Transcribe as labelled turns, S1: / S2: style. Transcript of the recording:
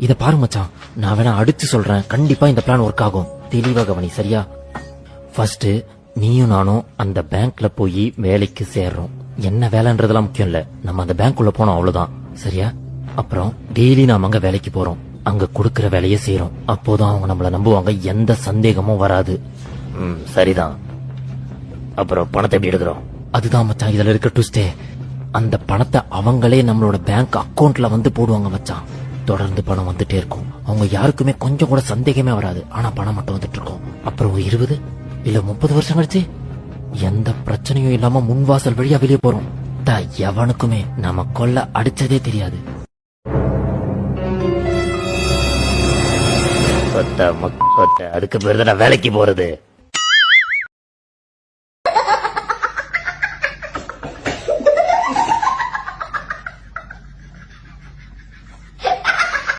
S1: இத பாரு மச்சான். நான் வேணா அடிச்சு சொல்றேன். கண்டிப்பா இந்த பிளான் ஒர்க் ஆகும். தெளிவா கவனி சரியா? ஃபர்ஸ்ட் நீயும் நானும் அந்த பேங்க்ல போய் வேலைக்கு சேர்றோம். என்ன வேலைன்றதெல்லாம் முக்கியம் இல்ல. நம்ம அந்த பேங்க்குள்ள போனோம் அவ்வளவுதான். சரியா? அப்புறம் டெய்லி நாம அங்க வேலைக்கு போறோம். அங்க கொடுக்கற வேலையை செய்யறோம் அப்போதான் அவங்க நம்மள நம்புவாங்க. எந்த சந்தேகமும் வராது. ம், சரிதான். அப்புறம் பணத்தை எப்படி எடுக்கிறோம்? அதுதான் மச்சான். இதுல இருக்க ட்விஸ்டே அந்த பணத்தை அவங்களே நம்மளோட பேங்க் அக்கவுண்ட்ல வந்து போடுவாங்க மச்சான். தொடர்ந்து பணம் வந்துட்டே இருக்கும். அவங்க யாருக்குமே கொஞ்சம் கூட சந்தேகமே வராது. ஆனா பணம் மட்டும் வந்துட்டு இருக்கும் அப்புறம் இருபது இல்ல முப்பது வருஷம் கழிச்சு? எந்த பிரச்சனையும் இல்லாம முன்வாசல் வழியா வெளியே போறோம். தா எவனுக்குமே நம்ம கொல்ல அடிச்சதே தெரியாது. சொத்த அதுக்கு பேர் தான் வேலைக்கு போறது.